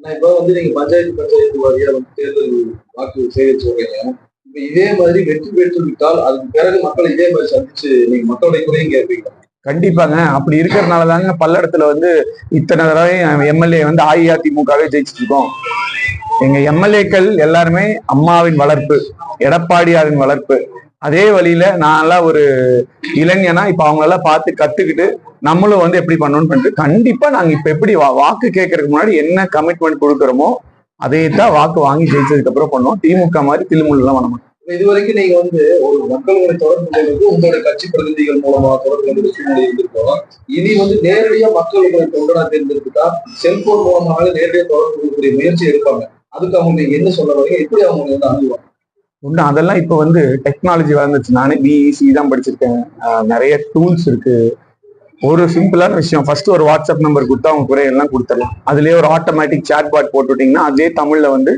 ஆனா இப்ப வந்து நீங்க பஞ்சாயத்து பஞ்சாயத்து வாரியா வந்து தேர்தல் வாக்கு சேகரிச்சு சொல்றீங்க இப்ப இதே மாதிரி வெற்றி பெற்று விட்டால் அதுக்கு பிறகு மக்களை இதே மாதிரி சந்திச்சு நீங்க மக்களுடைய குறையும் கேட்பீங்க கண்டிப்பாங்க. அப்படி இருக்கிறதுனால தாங்க பல்லடத்துல வந்து இத்தனை தடவை எம்எல்ஏ வந்து அஇஅதிமுகவே ஜெயிச்சுட்டு இருக்கோம் எங்க எம்எல்ஏக்கள் எல்லாருமே அம்மாவின் வளர்ப்பு எடப்பாடியாரின் வளர்ப்பு. அதே வழியில நான்லாம் ஒரு இளைஞனா இப்ப அவங்களெல்லாம் பார்த்து கத்துக்கிட்டு நம்மளும் வந்து எப்படி பண்ணணும்னு பண்ணிட்டு கண்டிப்பா நாங்க இப்ப எப்படி வா- வாக்கு கேட்கறதுக்கு முன்னாடி என்ன கமிட்மெண்ட் கொடுக்குறோமோ அதே தான் வாக்கு வாங்கி ஜெயிச்சதுக்கு அப்புறம் பண்ணோம் திமுக மாதிரி தில்முள்ள எல்லாம் பண்ண மாட்டோம். இது வரைக்கும் நீங்க வந்து ஒரு மக்களுடைய தொடர்பு கொண்டு உங்களுடைய கட்சி பிரதிநிதிகள் மூலமா தொடர்பு கொண்டு சூழ்நிலை இருந்திருக்கோம். இனி வந்து நேரடியா மக்கள் உங்களை தொண்டனா தேர்ந்தெடுத்துட்டா செல்போன் மூலமாக நேரடியா தொடர்பு கொள்ளக்கூடிய முயற்சி எடுப்பாங்க. அதுக்கு அவங்க நீங்க என்ன சொல்ல வரீங்க? எப்படி அவங்க வந்து அணுகுவாங்க? உண்டு. அதெல்லாம் இப்போ வந்து டெக்னாலஜி வளர்ந்துச்சு. நானே பிஇசி தான் படிச்சிருக்கேன். நிறைய டூல்ஸ் இருக்கு. ஒரு சிம்பிளான விஷயம். ஃபர்ஸ்ட் ஒரு வாட்ஸ்அப் நம்பர் கொடுத்தா அவங்க குறை எல்லாம் கொடுத்துடலாம். அதுலேயே ஒரு ஆட்டோமேட்டிக் சாட் பாட் போட்டுவிட்டீங்கன்னா அதே தமிழ்ல வந்து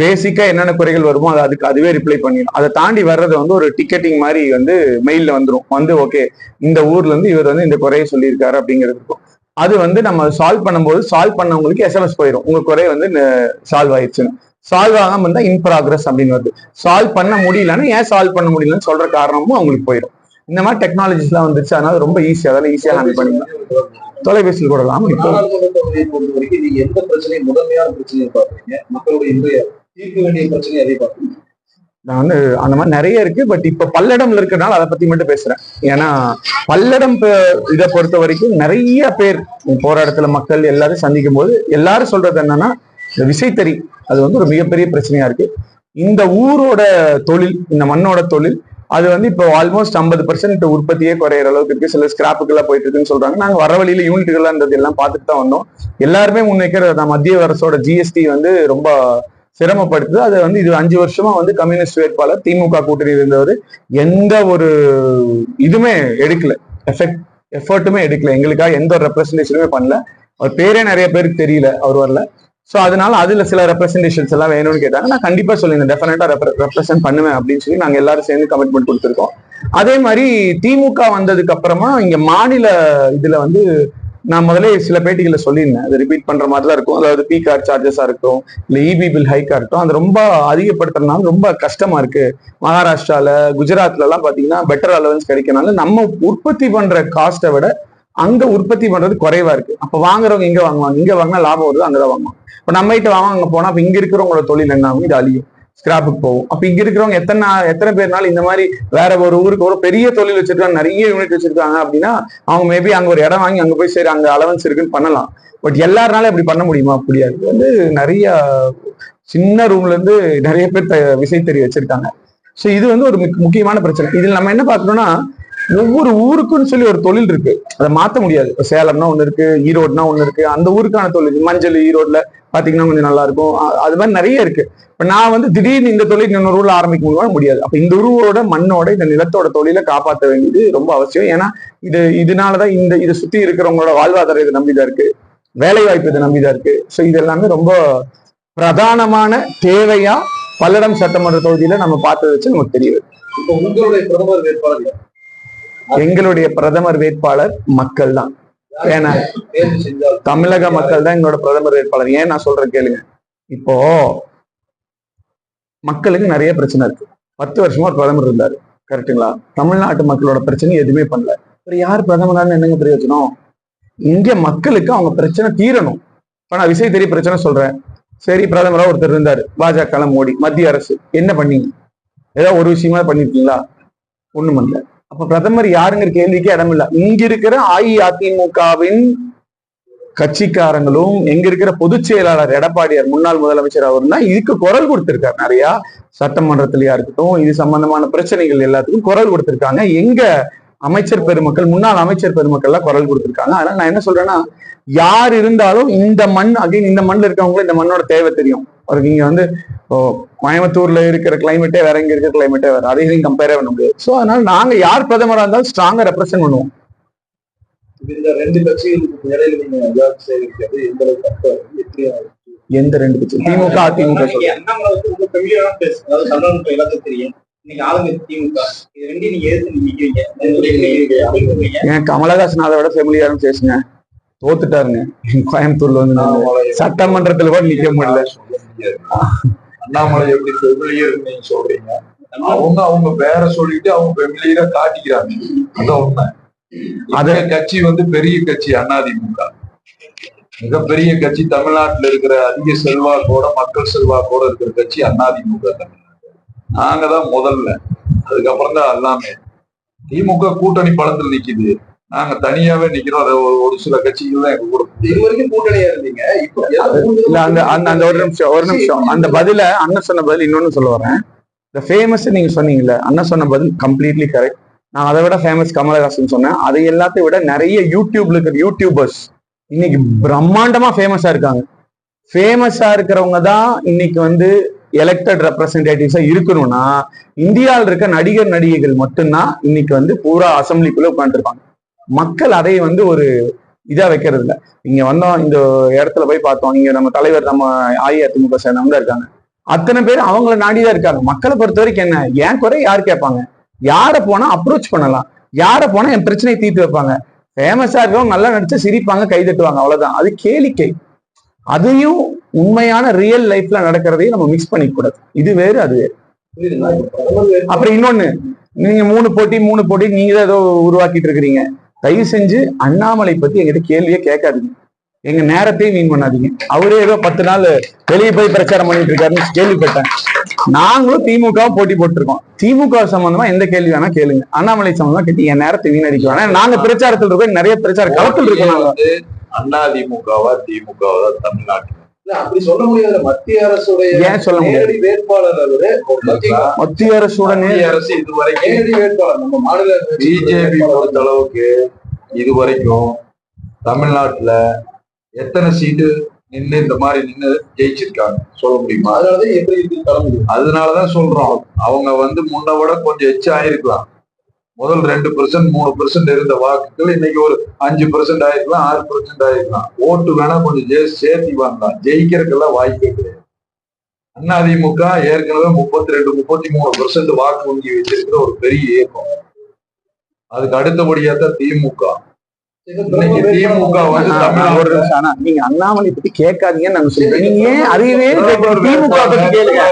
பேசிக்கா என்னென்ன குறைகள் வருமோ அது அதுக்கு அதுவே ரிப்ளை பண்ணிடும் அதை தாண்டி வர்றது வந்து ஒரு டிக்கெட்டிங் மாதிரி வந்து மெயில்ல வந்துடும் வந்து ஓகே இந்த ஊர்ல இருந்து இவர் வந்து இந்த குறையை சொல்லியிருக்காரு அப்படிங்கிறது இருக்கும். அது வந்து நம்ம சால்வ் பண்ணும்போது சால்வ் பண்ணவங்களுக்கு எஸ்எம்எஸ் போயிடும் உங்க குறை வந்து சால்வ் ஆயிடுச்சுன்னு. சால்வ் ஆகாம இருந்தா இன் ப்ராக்ரஸ் அப்படின்னு வருது. சால்வ் பண்ண முடியலன்னா ஏன் சால்வ் பண்ண முடியலன்னு சொல்ற காரணமும் அவங்களுக்கு போயிடும். இந்த மாதிரி டெக்னாலஜிஸ் எல்லாம் வந்துச்சு. அதனால ரொம்ப ஈஸி அதெல்லாம் ஈஸியா ஹேண்டில் பண்ணிக்கலாம். தொலைபேசியில் கூட இல்லாம இப்போ எந்த பிரச்சனையும் முதன்மையான பிரச்சனையை பாக்குறீங்க மக்களுடைய இன்றைய தீர்க்க வேண்டிய பிரச்சனையை அதை பாக்குறீங்க நான் வந்து அந்த மாதிரி நிறைய இருக்கு. பட் இப்ப பல்லடம்ல இருக்கறனால அதை பத்தி மட்டும் பேசுறேன். ஏன்னா பல்லடம் இதை பொறுத்த வரைக்கும் நிறைய பேர் போராட்டத்துல மக்கள் எல்லாரும் சந்திக்கும் போது எல்லாரும் சொல்றது என்னன்னா இந்த விசைத்தறி அது வந்து ஒரு மிகப்பெரிய பிரச்சனையா இருக்கு. இந்த ஊரோட தொழில் இந்த மண்ணோட தொழில் அது வந்து இப்போ ஆல்மோஸ்ட் ஐம்பது பர்சன்ட் உற்பத்தியே குறையிற அளவுக்கு இருக்கு. சில ஸ்கிராப்புக்கெல்லாம் போயிட்டு இருக்குன்னு சொல்றாங்க. நாங்க வர வழியில யூனிட்டுகள்ன்றது எல்லாம் பார்த்துட்டு தான் வந்தோம். எல்லாருமே முன்வைக்கிற மத்திய அரசோட ஜிஎஸ்டி வந்து ரொம்ப சிரமப்படுத்துது. அது வந்து இது அஞ்சு வருஷமா வந்து கம்யூனிஸ்ட் வேட்பாளர் திமுக கூட்டணி இருந்தவர் எந்த ஒரு இதுமே எடுக்கல. எஃபெக்ட் எஃபர்ட்டுமே எடுக்கல. எங்களுக்காக எந்த ஒரு ரெப்ரஸன்டேஷனுமே பண்ணல. அவர் பேரே நிறைய பேருக்கு தெரியல. அவர் வரல. ஸோ அதனால அதுல சில ரெப்ரஸன்டேஷன்ஸ் எல்லாம் வேணும்னு கேட்டாங்க. நான் கண்டிப்பா சொல்லியிருந்தேன் டெஃபினட்டா ரெப்ரசென்ட் பண்ணுவேன் அப்படின்னு சொல்லி நாங்க எல்லாரும் சேர்ந்து கமிட்மெண்ட் கொடுத்துருக்கோம். அதே மாதிரி திமுக வந்ததுக்கு அப்புறமா இங்க மாநில இதுல வந்து நான் முதல்ல சில பேட்டிகளை சொல்லியிருந்தேன். அது ரிப்பீட் பண்ற மாதிரி தான் இருக்கும். அதாவது பி கார்டு சார்ஜஸா இருக்கட்டும் இல்ல இபி பில் ஹைக்கா இருக்கட்டும் அது ரொம்ப அதிகப்படுத்துறதுனால ரொம்ப கஷ்டமா இருக்கு. மகாராஷ்டிரால குஜராத்ல எல்லாம் பாத்தீங்கன்னா பெட்டர் அலவன்ஸ் கிடைக்கனால நம்ம உற்பத்தி பண்ற காஸ்ட்டை விட அங்க உற்பத்தி பண்றது குறைவா இருக்கு. அப்ப வாங்குறவங்க இங்க வாங்குவாங்க. இங்க வாங்கினா லாபம் வருது அங்கதான் வாங்குவாங்க. இப்போ நம்ம கிட்ட வாங்க அங்கே போனால் அப்போ இங்கே இருக்கிறவங்களோட தொழில் என்ன ஆகும்? இது அழியும். ஸ்கிராப்புக்கு போகும். அப்போ இங்கே இருக்கிறவங்க எத்தனை எத்தனை பேர்னால இந்த மாதிரி வேற ஒரு ஊருக்கு ஒரு பெரிய தொழில் வச்சிருக்காங்க நிறைய யூனிட் வச்சிருக்காங்க அப்படின்னா அவங்க மேபி அங்கே ஒரு இடம் வாங்கி அங்கே போய் சரி அங்கே அலவன்ஸ் இருக்குன்னு பண்ணலாம். பட் எல்லாருனாலும் இப்படி பண்ண முடியுமா? அப்படியா இது வந்து நிறைய சின்ன ரூம்ல இருந்து நிறைய பேர் த- விசைத்தறி வச்சிருக்காங்க. ஸோ இது வந்து ஒரு முக்கியமான பிரச்சனை. இதில் நம்ம என்ன பார்க்கணும்னா ஒவ்வொரு ஊருக்குன்னு சொல்லி ஒரு தொழில் இருக்கு. அதை மாத்த முடியாது. சேலம்னா ஒன்று இருக்கு ஈரோடுனா ஒன்று இருக்கு. அந்த ஊருக்கான தொழில் மஞ்சள் ஈரோட்ல பாத்தீங்கன்னா கொஞ்சம் நல்லா இருக்கும் அது மாதிரி நிறைய இருக்கு. இப்ப நான் வந்து திடீர்னு இந்த தொழில் இன்னொரு ஊர்ல ஆரம்பிக்க முடியுமா முடியாது. அப்ப இந்த ஊரோட மண்ணோட இந்த நிலத்தோட தொழிலை காப்பாற்ற வேண்டியது ரொம்ப அவசியம். ஏன்னா இது இதனாலதான் இந்த இதை சுத்தி இருக்கிறவங்களோட வாழ்வாதாரம் இதை நம்பிதான் இருக்கு. வேலை வாய்ப்பு இதை நம்பிதான் இருக்கு. ஸோ இது எல்லாமே ரொம்ப பிரதானமான தேவையா பல்லடம் சட்டமன்ற தொகுதியில நம்ம பார்த்ததை வச்சு நமக்கு தெரியுது. இப்ப உங்களுடைய பிரதமர் வேட்பாளர்? எங்களுடைய பிரதமர் வேட்பாளர் மக்கள் தான் ஏன்னா தமிழக மக்கள் தான் எங்களோட பிரதமர் வேட்பாளர். ஏன் நான் சொல்றேன் கேளுங்க. இப்போ மக்களுக்கு நிறைய பிரச்சனை இருக்கு. பத்து வருஷமா ஒரு பிரதமர் இருந்தாரு. கரெக்ட்டுங்களா தமிழ்நாட்டு மக்களோட பிரச்சனை எதுவுமே பண்ணல. இப்ப யார் பிரதமரான்னு என்னங்க பிரயோஜனம்? இங்க மக்களுக்கு அவங்க பிரச்சனை தீரணும். இப்ப நான் விசை தெரிய பிரச்சனை சொல்றேன். சரி பிரதமரா ஒருத்தர் இருந்தாரு. பாஜக மோடி மத்திய அரசு. என்ன பண்ணீங்க? ஏதாவது ஒரு விஷயமா பண்ணிருக்கீங்களா? ஒண்ணும் பண்ணல. அப்ப பிரதமர் யாருங்கிற கேள்விக்கு இடம் இல்லை இங்க இருக்கிற அஇஅதிமுகவின் கட்சிக்காரங்களும் எங்க இருக்கிற பொதுச் செயலாளர் எடப்பாடியார் முன்னாள் முதலமைச்சர் அவர் தான் இதுக்கு குரல் கொடுத்திருக்காரு நிறைய. சட்டமன்றத்திலயா இருக்கட்டும் இது சம்பந்தமான பிரச்சனைகள் எல்லாத்துக்கும் குரல் கொடுத்திருக்காங்க. எங்க அமைச்சர் பெருமக்கள் முன்னாள் அமைச்சர் பெருமக்கள்லாம் குரல் கொடுத்திருக்காங்க. அதனால நான் என்ன சொல்றேன்னா யார் இருந்தாலும் இந்த மண் அகைன் இந்த மண்ணில் இருக்கவங்களும் இந்த மண்ணோட தேவை தெரியும். அவருக்கு இங்க வந்து கோயம்புத்தூர்ல இருக்கிற கிளைமேட்டே வேற இங்க இருக்கிற கிளைமேட்டே வேற. அதையும் கம்பேரே பண்ண முடியாது. ஸோ அதனால நாங்க யார் பிரதமரா இருந்தாலும் ஸ்ட்ராங்கா ரெப்ரசென்ட் பண்ணுவோம். இந்த ரெண்டு கட்சிகளுக்கு இடையில நீங்க விவாதம் செய்திருக்கிறது எந்த அளவுக்கு எப்படி எந்த ரெண்டு கட்சி திமுக அதிமுக ஏன் கமலஹாசன் அதை விட ஃபெமிலியாரும் பேசுங்க. தோத்துட்டாருங்க. கோயம்புத்தூர்ல வந்து சட்டமன்றத்துல கூட நிக்க முடியல. அண்ணாமலை எப்படி ஃபெமிலியர் நீங்க சொல்றீங்க? அவங்க அவங்க பேரை சொல்லிட்டு அவங்க ஃபெமிலியரா காட்டிக்கிறாங்க. அதான் உண்மை. அது- கட்சி வந்து பெரிய கட்சி அதிமுக மிகப்பெரிய கட்சி தமிழ்நாட்டுல இருக்கிற அதிக செல்வாக்கோட மக்கள் செல்வாக்கோட இருக்கிற கட்சி அதிமுக நாங்க தான் முதல்ல. அதுக்கப்புறம் தான் எல்லாமே. திமுக கூட்டணி பலத்துல நிக்குது. நாங்க தனியாவே நிக்கிறோம். அது ஒரு- சில கட்சிகள் தான் எங்க கூட இது வரைக்கும் கூட்டணியா இருந்தீங்க. இப்போ இல்ல அந்த அந்த அந்த ஒரு நிமிஷம் ஒரு நிமிஷம். அந்த பதில அண்ணன் சொன்ன பதில் இன்னொன்னு சொல்ல வரேன். இந்த ஃபேமஸ் நீங்க சொன்னீங்கல்ல அண்ணன் சொன்ன பதில் கம்ப்ளீட்லி கரெக்ட் நான் அதை விட ஃபேமஸ் கமலஹாசன் சொன்னேன். அதை எல்லாத்தையும் விட நிறைய யூடியூப்ல இருக்கிற யூடியூபர்ஸ் இன்னைக்கு பிரம்மாண்டமா ஃபேமஸா இருக்காங்க. ஃபேமஸா இருக்கிறவங்க தான் இன்னைக்கு வந்து எலெக்டட் ரெப்ரசன்டேட்டிவ்ஸா இருக்கணும்னா இந்தியாவில் இருக்க நடிகர் நடிகைகள் மட்டும்தான் இன்னைக்கு வந்து பூரா அசம்பிளிக்குள்ள உட்காந்துருப்பாங்க மக்கள் அதை வந்து ஒரு இதா வைக்கிறது இல்ல. இங்க வந்தோம் இந்த இடத்துல போய் பார்த்தோம். இங்க நம்ம தலைவர் நம்ம அஇஅதிமுக சேர்ந்தவங்க இருக்காங்க. அத்தனை பேர் அவங்கள நாடிதான் இருக்காங்க. மக்களை பொறுத்த வரைக்கும் என்ன? ஏன் குறை யார் கேட்பாங்க? யார போனா அப்ரோச் பண்ணலாம்? யார போனா என் பிரச்சனையை தீர்த்து வைப்பாங்க? ஃபேமஸா இருக்கவங்க நல்லா நடிச்சு சிரிப்பாங்க கை தட்டுவாங்க. அவ்வளவுதான். அது கேளிக்கை. அதையும் உண்மையான ரியல் லைஃப்ல நடக்கிறதையும் நம்ம மிக்ஸ் பண்ணிக்க கூடாது இது வேறு அது வேறு. அப்புறம் இன்னொன்னு நீங்க மூணு போட்டி மூணு போட்டி நீங்க தான் ஏதோ உருவாக்கிட்டு இருக்கிறீங்க. தயவு செஞ்சு அண்ணாமலை பத்தி எங்கிட்ட கேள்வியே கேட்காதீங்க. எங்க நேரத்தையும் வீண் பண்ணாதீங்க. அவரே ஏதோ பத்து நாள் வெளியே போய் பிரச்சாரம் பண்ணிட்டு இருக்காருன்னு கேள்விப்பட்டேன். நாங்களும் திமுக போட்டி போட்டிருக்கோம். திமுக சம்பந்தமா எந்த கேள்வி வேணா கேளுங்க. அண்ணாமலை சம்பந்தமா கேட்டு என் நேரத்தை வீணடிக்க வேணா நாங்க பிரச்சாரத்தில் இருக்கோம் நிறைய பிரச்சார களத்தில் இருக்கோம் அண்ணா திமுகவா திமுகவா தமிழ்நாட்டு அப்படி சொல்ல முடியாது. மத்திய அரசுடைய ஏன் சொல்ல நேரடி வேட்பாளர் அவரு மத்திய அரசுடனே மத்திய அரசு இதுவரைக்கும் நேரடி வேட்பாளர். நம்ம மாநில பிஜேபி பொறுத்த அளவுக்கு இதுவரைக்கும் தமிழ்நாட்டுல எத்தனை சீட்டு நின்னு இந்த மாதிரி நின்னு ஜெயிச்சிருக்காங்க? சொல்ல முடியுமா? அதனாலதான் எப்படி தலைமுறை அதனாலதான் சொல்றோம். அவங்க வந்து முன்ன விட கொஞ்சம் எச்சா ஆயிருக்கலாம். முதல் ரெண்டு பெர்சன்ட் மூணு பெர்சன்ட் இருந்த வாக்குகள் இன்னைக்கு ஒரு அஞ்சு பெர்சன்ட் ஆயிருக்கலாம் ஆறு பெர்சன்ட் ஆயிருக்கலாம். ஓட்டு வேணா கொஞ்சம் ஜெ- சேர்த்தி வாங்கலாம். ஜெயிக்கிறதுக்கெல்லாம் வாய்ப்பே கிடையாது. அதிமுக ஏற்கனவே முப்பத்தி ரெண்டு முப்பத்தி மூணு பெர்சன்ட் வாக்கு வங்கி வச்சிருக்கிற ஒரு பெரிய இயக்கம். அதுக்கு அடுத்தபடியா தான் திமுக. திமுக நீங்க அண்ணாமலை பத்தி கேட்காதீங்கன்னு நாங்க சொல்றோம் நீங்க ஏன் அதையவே கேட்கணும்? திமுக பத்தி கேளுங்க.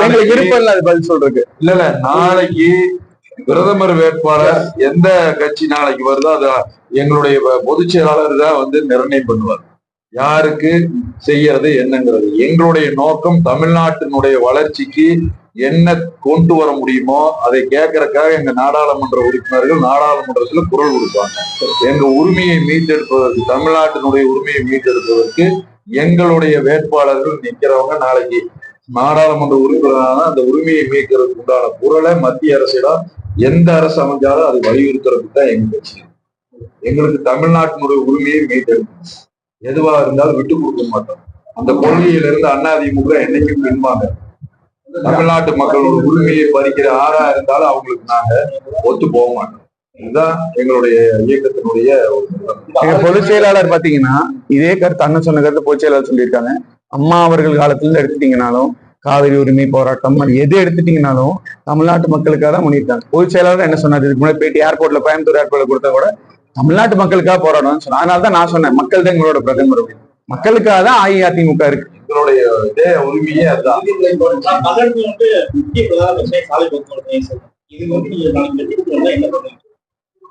எங்களுக்கு விருப்பம் இல்ல அது பதில் சொல்றதுக்கு. இல்ல இல்ல. நாளைக்கு பிரதமர் வேட்பாளர் எந்த கட்சி நாளைக்கு வருதோ அது எங்களுடைய பொதுச் செயலாளர் தான் வந்து நிர்ணயம் பண்ணுவார். யாருக்கு செய்யறது என்னங்கிறது. எங்களுடைய நோக்கம் தமிழ்நாட்டினுடைய வளர்ச்சிக்கு என்ன கொண்டு வர முடியுமோ அதை கேட்கறதுக்காக எங்க நாடாளுமன்ற உறுப்பினர்கள் நாடாளுமன்றத்துல குரல் கொடுப்பாங்க. எங்க உரிமையை மீட்டெடுப்பதற்கு தமிழ்நாட்டினுடைய உரிமையை மீட்டெடுப்பதற்கு எங்களுடைய வேட்பாளர்கள் நிக்கிறவங்க நாளைக்கு நாடாளுமன்ற உறுப்பினரான அந்த உரிமையை மீட்கிறதுக்கு உண்டான குரலை மத்திய அரசிடம் எந்த அரசு அமைஞ்சாலும் அதை வலியுறுத்துறதுக்கு தான் எங்க கட்சி எங்களுக்கு தமிழ்நாட்டினுடைய உரிமையை மீட்டெடுக்கணும் எதுவா இருந்தாலும் விட்டு கொடுக்க மாட்டோம். அந்த கொள்கையிலிருந்து அதிமுக என்னைக்கும் பின்வாங்க. தமிழ்நாட்டு மக்களோட உரிமையை பறிக்கிற ஆறா இருந்தாலும் அவங்களுக்கு நாங்க ஒத்து போக மாட்டோம். இதுதான் எங்களுடைய இயக்கத்தினுடைய ஒரு எங்க பொதுச் செயலாளர் பாத்தீங்கன்னா இதே கருத்து அண்ணன் சொன்ன கருத்து பொதுச் செயலாளர் சொல்லியிருக்காங்க. அம்மா அவர்கள் காலத்துல எடுத்துட்டீங்கனாலும் காவிரி உரிமை போராட்டம் எது எடுத்துட்டீங்கனாலும் தமிழ்நாட்டு மக்களுக்காக தான் பண்ணியிருக்காங்க பொதுச் செயலாளர் என்ன சொன்னார்? இதுக்கு முன்னாடி பேட்டி ஏர்போர்ட்ல கோயம்புத்தூர் ஏர்போர்ட்ல கொடுத்தா கூட தமிழ்நாட்டு மக்களுக்காக போராடணும்னு சொன்னார். அதனால தான் நான் சொன்னேன் மக்கள் தான் எங்களோட பிரதமர். மக்களுக்காக தான் அஇஅதிமுக இருக்கு. எங்களுடைய இதே உரிமையே அதுதான்.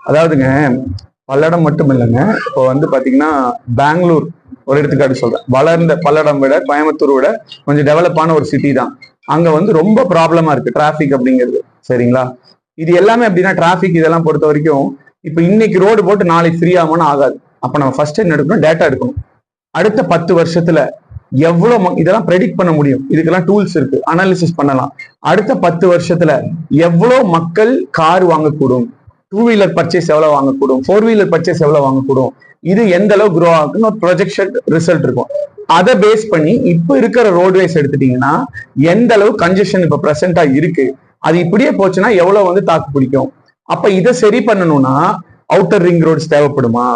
அதாவதுங்க பல்லடம் மட்டும் இல்லைங்க. இப்போ வந்து பாத்தீங்கன்னா பெங்களூர் ஒரு எடுத்துக்காட்டு சொல்றேன். வளர்ந்த பல்லடம் விட கோயம்புத்தூர் விட கொஞ்சம் டெவலப்பான ஒரு சிட்டி தான். அங்க வந்து ரொம்ப ப்ராப்ளமா இருக்கு டிராஃபிக் அப்படிங்கிறது. சரிங்களா? இது எல்லாமே அப்படின்னா டிராஃபிக் இதெல்லாம் பொறுத்த வரைக்கும் இப்போ இன்னைக்கு ரோடு போட்டு நாளைக்கு ஃப்ரீ ஆகும்னு ஆகாது. அப்ப நம்ம ஃபர்ஸ்ட் என்ன எடுக்கணும்? டேட்டா எடுக்கணும். அடுத்த பத்து வருஷத்துல எவ்வளவு இதெல்லாம் ப்ரெடிக்ட் பண்ண முடியும்? இதுக்கெல்லாம் டூல்ஸ் இருக்கு. அனாலிசிஸ் பண்ணலாம். அடுத்த பத்து வருஷத்துல எவ்வளவு மக்கள் கார் வாங்கக்கூடும்? டூ வீலர் பர்ச்சேஸ் எவ்வளவு வாங்கக்கூடும்? ஃபோர் வீலர் பர்ச்சேஸ் எவ்வளவு வாங்கக்கூடும்? இது எந்த அளவு க்ரோ ஆகுதுன்னு ஒரு ப்ரொஜெக்ஷன் ரிசல்ட் இருக்கும். அதை பேஸ் பண்ணி இப்ப இருக்கிற ரோட்வேஸ் எடுத்துட்டீங்கன்னா எந்த அளவு கன்ஜெஷன் இப்ப பிரசண்டா இருக்கு அது இப்படியே போச்சுன்னா எவ்வளவு வந்து தாக்கு பிடிக்கும்? அப்ப இதை சரி பண்ணணும்னா அவுட்டர் ரிங் ரோட்ஸ் தேவைப்படுமா?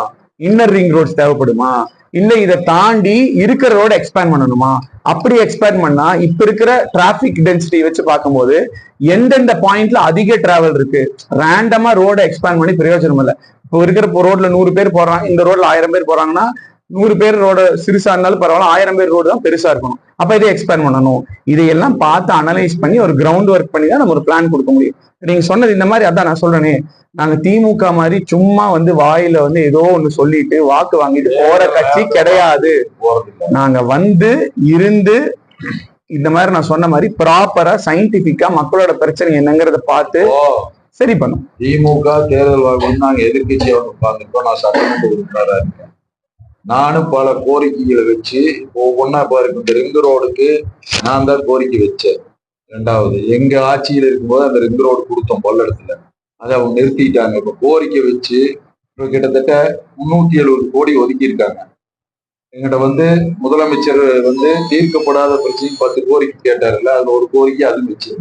இன்னர் ரிங் ரோட்ஸ் தேவைப்படுமா? இல்ல இதை தாண்டி இருக்கிற ரோட எக்ஸ்பேண்ட் பண்ணணுமா? அப்படி எக்ஸ்பேண்ட் பண்ணா இப்ப இருக்கிற டிராபிக் டென்சிட்டி வச்சு பார்க்கும்போது எந்தெந்த பாயிண்ட்ல அதிக டிராவல் இருக்கு? ரேண்டமா ரோட எக்ஸ்பேண்ட் பண்ணி பிரயோஜனம் இல்லை. இப்போ இருக்கிற ரோட்ல நூறு பேர் போறாங்க இந்த ரோட்ல ஆயிரம் பேர் போறாங்கன்னா நூறு பேர் ரோடு சிறுசா இருந்தாலும் பரவாயில்ல ஆயிரம் பேர் ரோடு தான் பெருசா இருக்கணும். அப்ப இதை எக்ஸ்பேண்ட் பண்ணணும். இதையெல்லாம் பார்த்து அனலைஸ் பண்ணி ஒரு கிரவுண்ட் ஒர்க் பண்ணி தான் நம்ம ஒரு பிளான் கொடுக்க முடியும். நீங்க சொன்னது இந்த மாதிரி அதான் நான் சொல்றேனே. நாங்க திமுக மாதிரி சும்மா வந்து வாயில வந்து ஏதோ ஒண்ணு சொல்லிட்டு வாக்கு வாங்கிட்டு போற கட்சி கிடையாது. நாங்க வந்து இருந்து இந்த மாதிரி நான் சொன்ன மாதிரி ப்ராப்பரா சயின்டிபிக்கா மக்களோட பிரச்சனை என்னங்கிறத பார்த்து சரி பண்ணும். திமுக தேர்தல் நாங்க எதிர்கட்சியா வந்து உட்கார்ந்துருக்கோம் நான் சட்டமன்ற உறுப்பினரா இருக்கேன். நானும் பல கோரிக்கைகளை வச்சு ஒவ்வொன்னா பாருங்க இந்த ரிங் ரோடுக்கு நான் தான் கோரிக்கை வச்சேன். ரெண்டாவது எங்க ஆட்சியில் இருக்கும்போது அந்த ரிங் ரோடு கொடுத்தோம் பல்லடத்துல அதை அவங்க நிறுத்திட்டாங்க. இப்ப கோரிக்கை வச்சு இப்ப கிட்டத்தட்ட முன்னூத்தி எழுபது கோடி ஒதுக்கி இருக்காங்க எங்கிட்ட வந்து முதலமைச்சர் வந்து தீர்க்கப்படாத பிரச்சனையும் பத்து கோரிக்கை கேட்டாருல்ல அதுல ஒரு கோரிக்கை அது வச்சு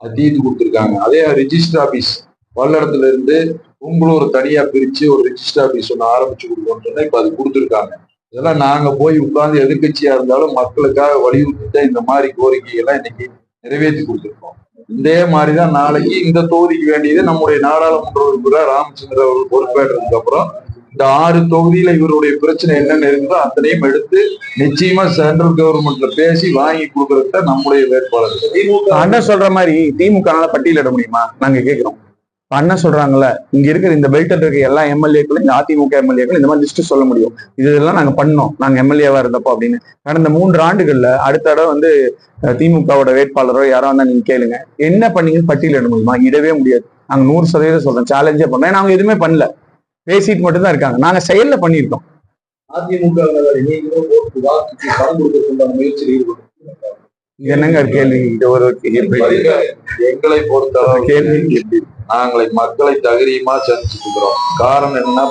அது தீர்த்து கொடுத்துருக்காங்க. அதே ரிஜிஸ்டர் ஆபீஸ் பல்லடத்துல இருந்து உங்களும் ஒரு தனியா பிரிச்சு ஒரு ரிஜிஸ்டர் ஆபீஸ் ஒன்று ஆரம்பிச்சு கொடுக்கணும்னு சொன்னா இப்ப அது கொடுத்துருக்காங்க. இதெல்லாம் நாங்க போய் உட்கார்ந்து எதிர்க்கட்சியா இருந்தாலும் மக்களுக்காக வலியுறுத்தி இந்த மாதிரி கோரிக்கைகள்லாம் இன்னைக்கு நிறைவேற்றி கொடுத்துருக்கோம். இதே மாதிரிதான் நாளைக்கு இந்த தொகுதிக்கு வேண்டியது நம்முடைய நாடாளுமன்ற உறுப்பினர் ராமச்சந்திர அவர்கள் பொறுப்பேற்றதுக்கு அப்புறம் இந்த ஆறு தொகுதியில இவருடைய பிரச்சனை என்னென்ன இருந்தோ அத்தனையும் எடுத்து நிச்சயமா சென்ட்ரல் கவர்மெண்ட்ல பேசி வாங்கி கொடுக்கறத நம்முடைய வேட்பாளர் திமுக அண்ணன் சொல்ற மாதிரி திமுக பட்டியலிட முடியுமா? நாங்க கேட்கிறோம் பண்ண சொல்றாங்கல்ல இங்க இருக்கிற இந்த பெல்ட்ல இருக்க எல்லா எம்எல்ஏக்களும் இந்த அதிமுக எம்எல்ஏக்களும் இந்த மாதிரி லிஸ்ட் சொல்ல முடியும். இதெல்லாம் நாங்க பண்ணோம். நாங்க எம்எல்ஏவா இருந்தப்போ அப்படின்னு. கடந்த மூன்று ஆண்டுகள்ல அடுத்த தடவை வந்து திமுகவோட வேட்பாளரோ யாரோ வந்தா நீங்க கேளுங்க. என்ன பண்ணீங்கன்னு பட்டியலிட முடியுமா? இடவே முடியாது. நாங்க நூறு சதவீதம் சொல்றோம். சேலஞ்சே பண்ணோம். ஏன்னா அவங்க எதுவுமே பண்ணல. பேசிட்டு மட்டும் தான் இருக்காங்க. நாங்க செயல்ல பண்ணியிருக்கோம். அதிமுக நீங்களும் முயற்சியில் ஈடுபடும் என்னங்க கேள்வி? ஒரு கேள்வி. எங்களை பொறுத்தளவு கேள்வி. நாங்களை மக்களை தகரியமா சந்திச்சுட்டு இருக்கிறோம் காரணம் என்னன்னா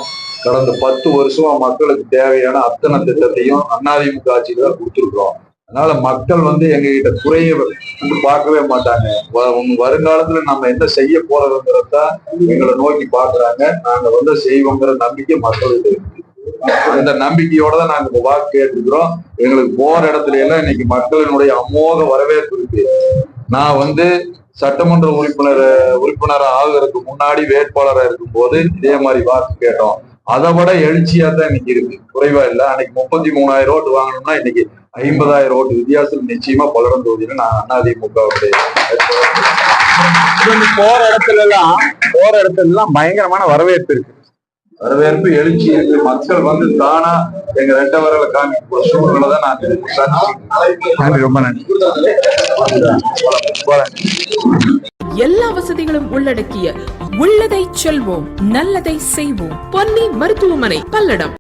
கடந்த பத்து வருஷமா மக்களுக்கு தேவையான அத்தனை திட்டத்தையும் அதிமுக ஆட்சியில தான் கொடுத்துருக்குறோம். அதனால மக்கள் வந்து எங்க கிட்ட குறைய வந்து பார்க்கவே மாட்டாங்க. வருங்காலத்துல நம்ம என்ன செய்ய போறோங்கிறத எங்களை நோக்கி பாக்குறாங்க நாங்க வந்து செய்வோங்கிற நம்பிக்கை மக்களுக்கு இருக்கு. அந்த நம்பிக்கையோட தான் நாங்க இப்ப வாக்கு கேட்டுக்கிறோம் எங்களுக்கு போற இடத்துல எல்லாம் இன்னைக்கு மக்களினுடைய அமோக வரவேற்பு இருக்கு. நான் வந்து சட்டமன்ற உறுப்பினர் உறுப்பினர் ஆகுறதுக்கு முன்னாடி வேட்பாளரா இருக்கும்போது இதே மாதிரி வாக்கு கேட்டோம். அதை விட எழுச்சியா தான் இன்னைக்கு இருக்கு. குறைவா இல்லை. அன்னைக்கு முப்பத்தி மூணாயிரம் ஓட்டு வாங்கணும்னா இன்னைக்கு ஐம்பதாயிரம் ஓட்டு வித்தியாசம் நிச்சயமா பலரும் தொகுதியில நான் அதிமுக போற இடத்துல எல்லாம் போற இடத்துல எல்லாம் பயங்கரமான வரவேற்பு இருக்கு. வரவேற்பு எழுச்சி இருக்கு மக்கள் வந்து தானா எங்க ரெட்ட வரல காமிக்க சூழ்நிலை தான் நான். நன்றி ரொம்ப நன்றி. எல்லா வசதிகளும் உள்ளடக்கிய உள்ளதை செல்வோம் நல்லதை செய்வோம். பொன்னி மருத்துவமனை பல்லடம்.